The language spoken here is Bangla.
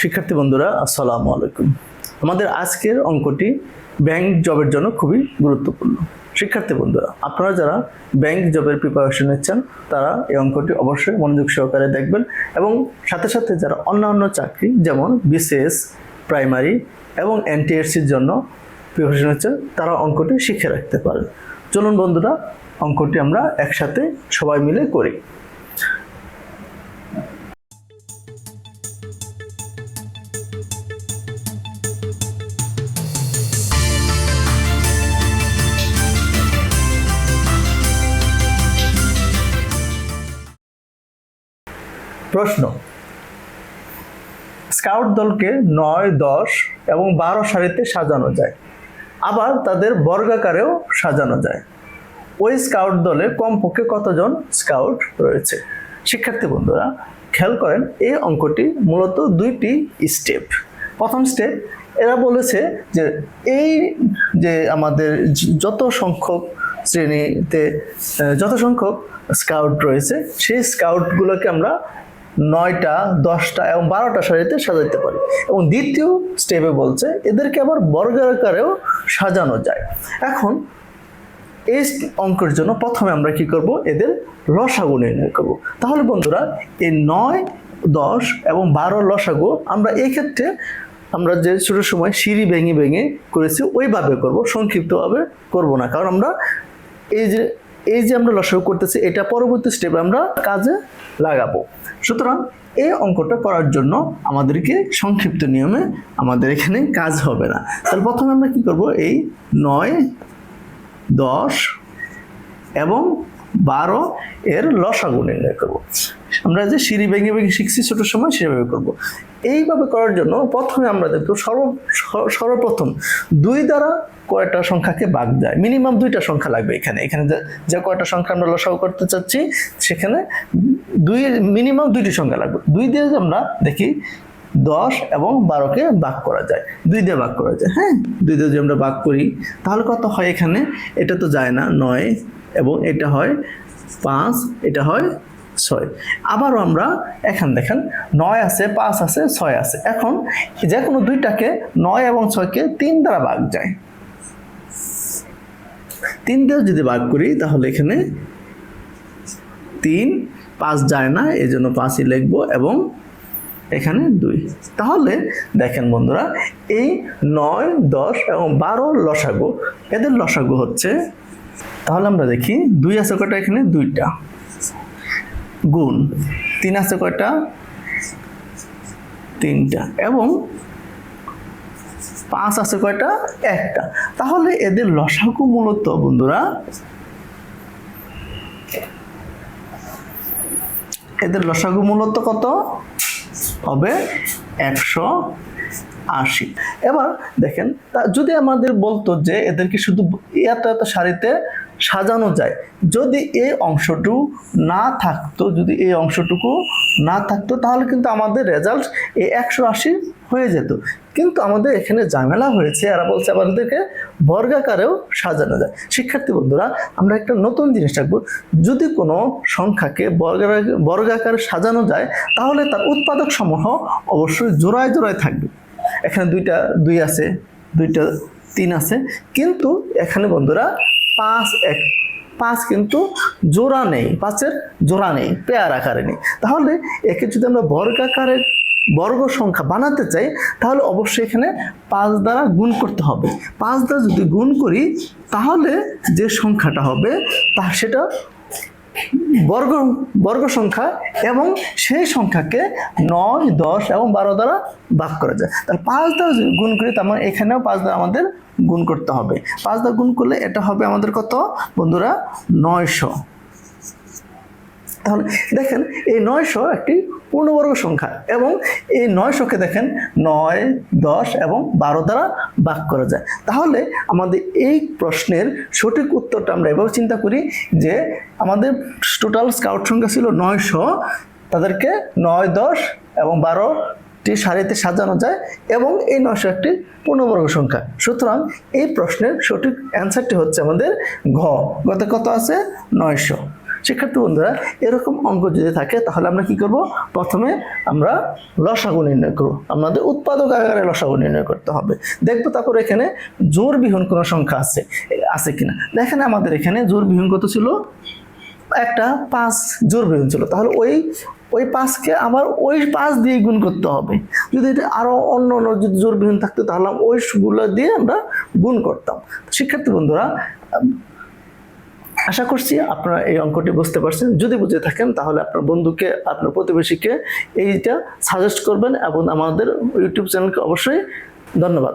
শিক্ষার্থী বন্ধুরা, আসসালামু আলাইকুম। আমাদের আজকের অঙ্কটি ব্যাংক জবের জন্য খুবই গুরুত্বপূর্ণ। শিক্ষার্থী বন্ধুরা, আপনারা যারা ব্যাংক জবের প্রিপারেশন নিচ্ছেন, তারা এই অঙ্কটি অবশ্যই মনোযোগ সহকারে দেখবেন এবং সাথে সাথে যারা অন্যান্য চাকরি, যেমন বিসিএস প্রাইমারি এবং এনটিএসসির জন্য প্রিপারেশন নিচ্ছেন, তারা অঙ্কটি শিখে রাখতে পারেন। চলুন বন্ধুরা, অঙ্কটি আমরা একসাথে সবাই মিলে করি। প্রশ্ন। স্কাউট দলকে নয়, দশ এবং বারো সারিতে সাজানো যায়। আবার তাদের বর্গাকারেও সাজানো যায়। ওই স্কাউট দলে কমপক্ষে কতজন স্কাউট রয়েছে? শিক্ষার্থী বন্ধুরা, খেয়াল করেন, এই অঙ্কটি মূলত দুইটি স্টেপ। প্রথম স্টেপ, এরা বলেছে যে এই যে আমাদের যত সংখ্যক শ্রেণীতে, যত সংখ্যক স্কাউট রয়েছে, সেই স্কাউটগুলোকে আমরা নয়টা, দশটা এবং বারোটা সারিতে সাজাইতে পারি। এবং দ্বিতীয় স্টেপে বলছে, এদেরকে আবার বর্গের আকারেও সাজানো যায়। এখন এই অঙ্কের জন্য প্রথমে আমরা কি করব? এদের লসাগু নির্ণয় করব। তাহলে বন্ধুরা, এই নয়, দশ এবং বারো লসাগু আমরা এই ক্ষেত্রে আমরা যে ছোটো সময় সিঁড়ি ভেঙে ভেঙে করেছি, ওইভাবে করব, সংক্ষিপ্তভাবে করব না। কারণ আমরা এই যে এই যে আমরা লসাগু করতেছি, এটা পরবর্তী স্টেপে আমরা কাজে লাগাবো। সুতরাং এই অঙ্কটা করার জন্য আমাদেরকে সংক্ষিপ্ত নিয়মে আমাদের এখানে কাজ হবে না। তাহলে প্রথমে আমরা কি করব? এই নয়, দশ এবং বারো এর লসাগু নির্ণয় করব। আমরা যে সিঁড়ি ভেঙে ভেঙে শিখছি ছোট সময় সেভাবে করব। এইভাবে করার জন্য প্রথমে আমরা দেখব সর্ব সর্বপ্রথম দুই দ্বারা কয়টা সংখ্যাকে বাদ যায় মিনিমাম দুইটা সংখ্যা লাগবে এখানে। এখানে যে- কয়টা সংখ্যা আমরা লসাগু করতে চাচ্ছি, সেখানে দুই মিনিমাম দুইটি সংখ্যা লাগবে। দুই দিয়ে আমরা দেখি দশ এবং বারোকে ভাগ করা যায়। দুই দিয়ে ভাগ করা যায় হ্যাঁ? দুই দিয়ে যদি আমরা ভাগ করি, তাহলে কত হয় এখানে? এটা তো যায় না, নয় এবং এটা হয় পাঁচ, এটা হয় ছয়। আবারও আমরা এখান দেখেন, নয় আছে, পাঁচ আছে, ছয় আছে। এখন যে কোনো দুইটাকে নয় এবং ছয়কে তিন দ্বারা ভাগ যায়। তিন দিয়ে যদি ভাগ করি, তাহলে এখানে তিন, পাঁচ যায় না, এই জন্য পাঁচই লিখব এবং এখানে দুই। তাহলে দেখেন বন্ধুরা, এই নয়, দশ এবং বারো লসাগু, এদের লসাগু হচ্ছে, তাহলে আমরা দেখি, দুই আছে কয়টা এখানে? দুইটা। গুণ, তিন আছে কয়টা? তিনটা। এবং পাঁচ আছে কয়টা? একটা। তাহলে এদের লসাগু মূলত বন্ধুরা, এদের লসাগু মূলত কত? হবে একশো আশি। এবার দেখেন, তা যদি আমাদের বলতো যে এদেরকে শুধু এত এত শাড়িতে সাজানো যায়, যদি এই অংশটুকু না থাকতো, যদি এই অংশটুকু না থাকতো, তাহলে কিন্তু আমাদের রেজাল্ট এই একশো আশি হয়ে যেত। কিন্তু আমাদের এখানে ঝামেলা হয়েছে, এরা বলছে আমাদেরকে বর্গাকারেও সাজানো যায়। শিক্ষার্থী বন্ধুরা, আমরা একটা নতুন জিনিস রাখব। যদি কোনো সংখ্যাকে বর্গা, বর্গাকারে সাজানো যায়, তাহলে তার উৎপাদক সমূহ অবশ্যই জোড়ায় জোড়ায় থাকবে। এখানে দুইটা, দুই আছে, দুইটা, তিন আছে। কিন্তু এখানে বন্ধুরা, পাঁচ এক, পাঁচ কিন্তু জোড়া নেই, পাঁচের জোড়া নেই, পেয়ার আকারে নেই। তাহলে একে যদি আমরা বর্গাকারে বর্গ সংখ্যা বানাতে চাই, তাহলে অবশ্যই এখানে পাঁচ দ্বারা গুণ করতে হবে। পাঁচ দ্বারা যদি গুণ করি, তাহলে যে সংখ্যাটা হবে, তা সেটা বর্গ বর্গ সংখ্যা এবং সেই সংখ্যাকে নয়, দশ এবং বারো দ্বারা ভাগ করা যায়। তাহলে পাঁচ দ্বারা যদি গুণ করি, তার মানে এখানেও পাঁচ দ্বারা আমাদের গুণ করতে হবে। পাঁচ দ্বারা গুণ করলে এটা হবে আমাদের কত? বন্ধুরা, নয়শো। তাহলে দেখেন এই নয়শো একটি পূর্ণবর্গ সংখ্যা এবং এই নয়শোকে দেখেন নয়, দশ এবং বারো দ্বারা ভাগ করা যায়। তাহলে আমাদের এই প্রশ্নের সঠিক উত্তরটা আমরা এভাবে চিন্তা করি যে আমাদের টোটাল স্কাউট সংখ্যা ছিল নয়শো, তাদেরকে নয়, দশ এবং বারোটি সারিতে সাজানো যায় এবং এই নয়শো একটি পূর্ণবর্গ সংখ্যা। সুতরাং এই প্রশ্নের সঠিক অ্যান্সারটি হচ্ছে আমাদের ঘ। গত কত আছে? নয়শো। শিক্ষার্থী বন্ধুরা, এরকম অঙ্ক যদি থাকে, তাহলে আমরা কি করব? প্রথমে আমরা লসাগু নির্ণয় করব। আমাদের উৎপাদক আকারে লসাগু নির্ণয় করতে হবে। দেখব তারপর এখানে জোর বিহীন কোনো সংখ্যা আছে আছে কিনা। দেখেন আমাদের এখানে জোর বিহীন কত ছিল? একটা পাঁচ জোর বিহীন ছিল। তাহলে ওই ওই পাঁচকে আবার ওই পাঁচ দিয়ে গুণ করতে হবে। যদি এটা আরও অন্য অন্য যদি জোর বিহীন থাকতো, তাহলে ওইগুলো দিয়ে আমরা গুণ করতাম। শিক্ষার্থী বন্ধুরা আশা করছি আপনারা এই অঙ্কটি বুঝতে পারছেন। যদি বুঝে থাকেন, তাহলে আপনার বন্ধুকে, আপনার প্রতিবেশীকে এইটা সাজেস্ট করবেন এবং আমাদের ইউটিউব চ্যানেলকে অবশ্যই ধন্যবাদ।